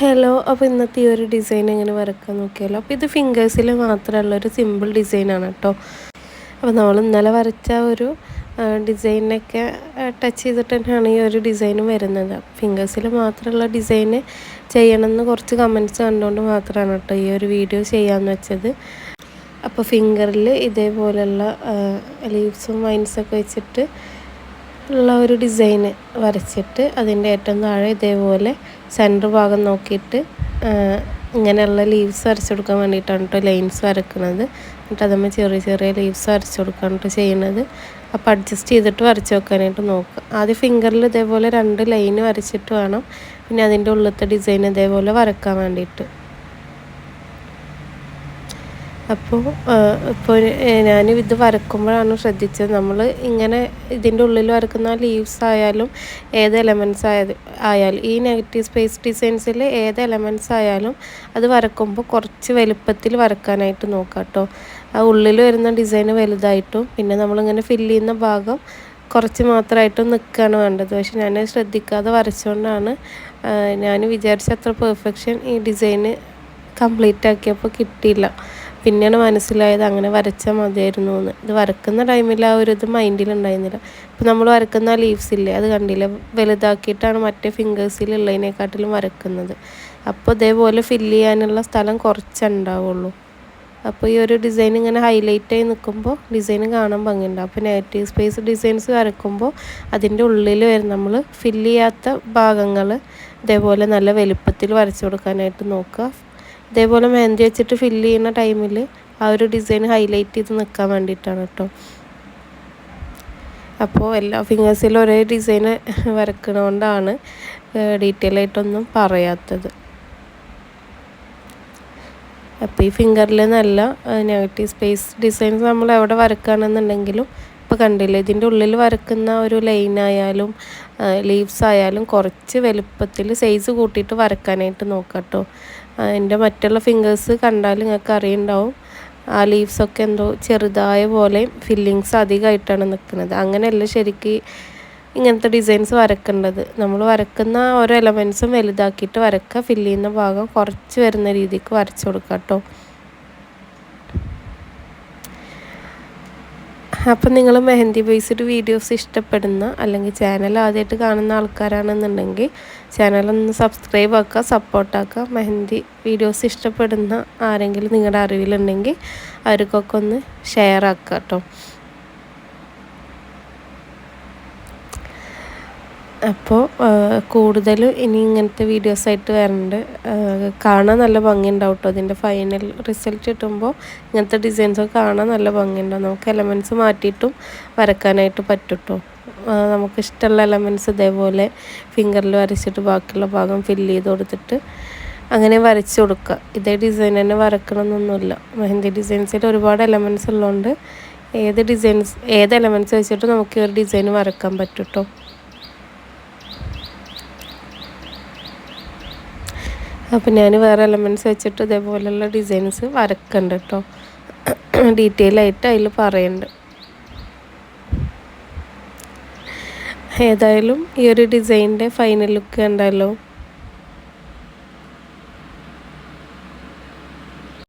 Hello അപ്പോൾ ഇന്നത്തെ ഈ ഒരു ഡിസൈൻ എങ്ങനെ വരക്കാൻ നോക്കിയാലോ. അപ്പോൾ ഇത് ഫിംഗേഴ്സിൽ മാത്രമുള്ള ഒരു സിമ്പിൾ ഡിസൈനാണ് കേട്ടോ അപ്പോൾ നമ്മൾ ഇന്നലെ വരച്ച ഒരു ഡിസൈനൊക്കെ ടച്ച് ചെയ്തിട്ട് തന്നെയാണ് ഈ ഒരു ഡിസൈനും വരുന്നത്. ഫിംഗേഴ്സിൽ മാത്രമുള്ള ഡിസൈന് ചെയ്യണമെന്ന് കുറച്ച് കമന്റ്സ് കണ്ടുകൊണ്ട് മാത്രമാണ് കേട്ടോ ഈ ഒരു വീഡിയോ ചെയ്യാമെന്ന് വെച്ചത്. അപ്പോൾ ഫിംഗറിൽ ഇതേപോലെയുള്ള ലീവ്സും വൈൻസൊക്കെ വെച്ചിട്ട് ഉള്ള ഒരു ഡിസൈന് വരച്ചിട്ട് അതിന്റെ ഏറ്റവും താഴെ ഇതേപോലെ സെന്റർ ഭാഗം നോക്കിയിട്ട് ഇങ്ങനെയുള്ള ലീവ്സ് വരച്ചു കൊടുക്കാൻ വേണ്ടിയിട്ടാണ് കേട്ടോ ലൈൻസ് വരക്കുന്നത്. എന്നിട്ട് അതുമ്പോൾ ചെറിയ ചെറിയ ലീവ്സ് വരച്ചു കൊടുക്കാൻ കേട്ടോ ചെയ്യുന്നത്. അപ്പോൾ അഡ്ജസ്റ്റ് ചെയ്തിട്ട് വരച്ച് വെക്കാനായിട്ട് നോക്കുക. ആദ്യം ഫിംഗറിൽ ഇതേപോലെ രണ്ട് ലൈൻ വരച്ചിട്ട് വേണം. പിന്നെ അതിന്റെ ഉള്ളിലത്തെ ഡിസൈൻ ഇതേപോലെ വരക്കാൻ വേണ്ടിയിട്ട്. അപ്പോൾ ഇപ്പോൾ ഞാൻ ഇത് വരക്കുമ്പോഴാണ് ശ്രദ്ധിച്ചത്. നമ്മൾ ഇങ്ങനെ ഇതിന്റെ ഉള്ളിൽ വരക്കുന്ന ലീവ്സ് ആയാലും ഏത് എലമെന്റ്സ് ആയത് ആയാലും ഈ നെഗറ്റീവ് സ്പേസ് ഡിസൈൻസിൽ ഏത് എലമെന്റ്സ് ആയാലും അത് വരക്കുമ്പോൾ കുറച്ച് വലുപ്പത്തിൽ വരക്കാനായിട്ട് നോക്കാം കേട്ടോ. ആ ഉള്ളിൽ വരുന്ന ഡിസൈൻ വലുതായിട്ടും പിന്നെ നമ്മളിങ്ങനെ ഫില്ല് ചെയ്യുന്ന ഭാഗം കുറച്ച് മാത്രമായിട്ടും നിൽക്കുകയാണ് വേണ്ടത്. പക്ഷെ ഞാൻ ശ്രദ്ധിക്കാതെ വരച്ചുകൊണ്ടാണ് ഞാൻ വിചാരിച്ച അത്ര പെർഫെക്ഷൻ ഈ ഡിസൈന് കംപ്ലീറ്റ് ആക്കിയപ്പോൾ കിട്ടിയില്ല. പിന്നെയാണ് മനസ്സിലായത് അങ്ങനെ വരച്ചാൽ മതിയായിരുന്നു എന്ന് ഇത് വരക്കുന്ന ടൈമിൽ ആ ഒരു ഇത് മൈൻഡിലുണ്ടായിരുന്നില്ല. ഇപ്പം നമ്മൾ വരക്കുന്ന ലീവ്സ് ഇല്ലേ അത് കണ്ടില്ല? വലുതാക്കിയിട്ടാണ് മറ്റേ ഫിംഗേഴ്സിലുള്ളതിനെക്കാട്ടിലും വരക്കുന്നത്. അപ്പോൾ ഇതേപോലെ ഫില്ല് ചെയ്യാനുള്ള സ്ഥലം കുറച്ചുണ്ടാവുള്ളൂ. അപ്പോൾ ഈ ഒരു ഡിസൈൻ ഇങ്ങനെ ഹൈലൈറ്റ് ആയി നിൽക്കുമ്പോൾ ഡിസൈൻ കാണാൻ ഭംഗിയുണ്ട്. അപ്പോൾ നെഗറ്റീവ് സ്പേസ് ഡിസൈൻസ് വരക്കുമ്പോൾ അതിന്റെ ഉള്ളിൽ വരും നമ്മൾ ഫില്ല് ചെയ്യാത്ത ഭാഗങ്ങൾ ഇതേപോലെ നല്ല വലുപ്പത്തിൽ വരച്ചു കൊടുക്കാനായിട്ട് നോക്കുക. ഇതേപോലെ മെഹന്തി വെച്ചിട്ട് ഫില്ല് ചെയ്യുന്ന ടൈമിൽ ആ ഒരു ഡിസൈൻ ഹൈലൈറ്റ് ചെയ്ത് നിൽക്കാൻ വേണ്ടിയിട്ടാണ് കേട്ടോ അപ്പോൾ എല്ലാ ഫിംഗേഴ്സിലും ഒരേ ഡിസൈൻ വരക്കണോണ്ടാണ് ഡീറ്റെയിൽ ആയിട്ടൊന്നും പറയാത്തത്. അപ്പോൾ ഈ ഫിംഗറിൽ നല്ല നെഗറ്റീവ് സ്പേസ് ഡിസൈൻസ് നമ്മൾ എവിടെ വരക്കുകയാണെന്നുണ്ടെങ്കിലും ഇപ്പോൾ കണ്ടില്ലേ ഇതിന്റെ ഉള്ളിൽ വരക്കുന്ന ഒരു ലൈൻ ആയാലും ലീവ്സ് ആയാലും കുറച്ച് വലുപ്പത്തിൽ സൈസ് കൂട്ടിയിട്ട് വരക്കാനായിട്ട് നോക്കാം കേട്ടോ എന്റെ മറ്റുള്ള ഫിംഗേഴ്സ് കണ്ടാൽ നിങ്ങൾക്ക് അറിയുണ്ടാവും. ആ ലീവ്സൊക്കെ എന്തോ ചെറുതായ പോലെ ഫില്ലിങ്സ് അധികമായിട്ടാണ് നിൽക്കുന്നത് അങ്ങനെയല്ല ശരിക്ക് ഇങ്ങനത്തെ ഡിസൈൻസ് വരക്കേണ്ടത്. നമ്മൾ വരക്കുന്ന ഓരോ എലമെൻസും വലുതാക്കിയിട്ട് വരക്കുക ഫില്ല് ചെയ്യുന്ന ഭാഗം കുറച്ച് വരുന്ന രീതിക്ക് വരച്ചു കൊടുക്കാം കേട്ടോ അപ്പം നിങ്ങൾ മെഹന്തി ബേസ്ഡ് വീഡിയോസ് ഇഷ്ടപ്പെടുന്ന അല്ലെങ്കിൽ ചാനൽ ആദ്യമായിട്ട് കാണുന്ന ആൾക്കാരാണെന്നുണ്ടെങ്കിൽ ചാനലൊന്ന് സബ്സ്ക്രൈബ് ആക്കുക സപ്പോർട്ടാക്കുക മെഹന്തി വീഡിയോസ് ഇഷ്ടപ്പെടുന്ന ആരെങ്കിലും നിങ്ങളുടെ അറിവിലുണ്ടെങ്കിൽ അവർക്കൊക്കെ ഒന്ന് ഷെയർ ആക്കുക കേട്ടോ. അപ്പോൾ കൂടുതൽ ഇനി ഇങ്ങനത്തെ വീഡിയോസായിട്ട് വരുന്നുണ്ട് കാണാൻ നല്ല ഭംഗിയുണ്ടാവും കേട്ടോ അതിന്റെ ഫൈനൽ റിസൾട്ട് കിട്ടുമ്പോൾ ഇങ്ങനത്തെ ഡിസൈൻസ് കാണാൻ നല്ല ഭംഗിയുണ്ടാവും. നമുക്ക് എലമെന്റ്സ് മാറ്റിയിട്ടും വരക്കാനായിട്ട് പറ്റും കേട്ടോ നമുക്ക് ഇഷ്ടമുള്ള എലമെന്റ്സ് ഇതേപോലെ ഫിംഗറിൽ വരച്ചിട്ട് ബാക്കിയുള്ള ഭാഗം ഫില്ല് ചെയ്ത് കൊടുത്തിട്ട് അങ്ങനെ വരച്ച് കൊടുക്കുക. ഇതേ ഡിസൈൻ തന്നെ വരക്കണമെന്നൊന്നുമില്ല. മെഹന്തി ഡിസൈൻസിൽ ഒരുപാട് എലമെന്റ്സ് ഉള്ളതുകൊണ്ട് ഏത് ഡിസൈൻസ് ഏത് എലമെന്റ്സ് വെച്ചിട്ട് നമുക്ക് ഈ ഒരു ഡിസൈൻ വരക്കാൻ പറ്റും കേട്ടോ അപ്പോൾ ഞാൻ വേറെ എലമെന്റ്സ് വെച്ചിട്ട് ഇതേപോലെയുള്ള ഡിസൈൻസ് വരക്കുന്നുണ്ട് കേട്ടോ ഡീറ്റെയിൽ ആയിട്ട് അതിൽ പറയുന്നുണ്ട് ഏതായാലും ഈ ഒരു ഡിസൈനിന്റെ ഫൈനൽ ലുക്ക് കണ്ടല്ലോ.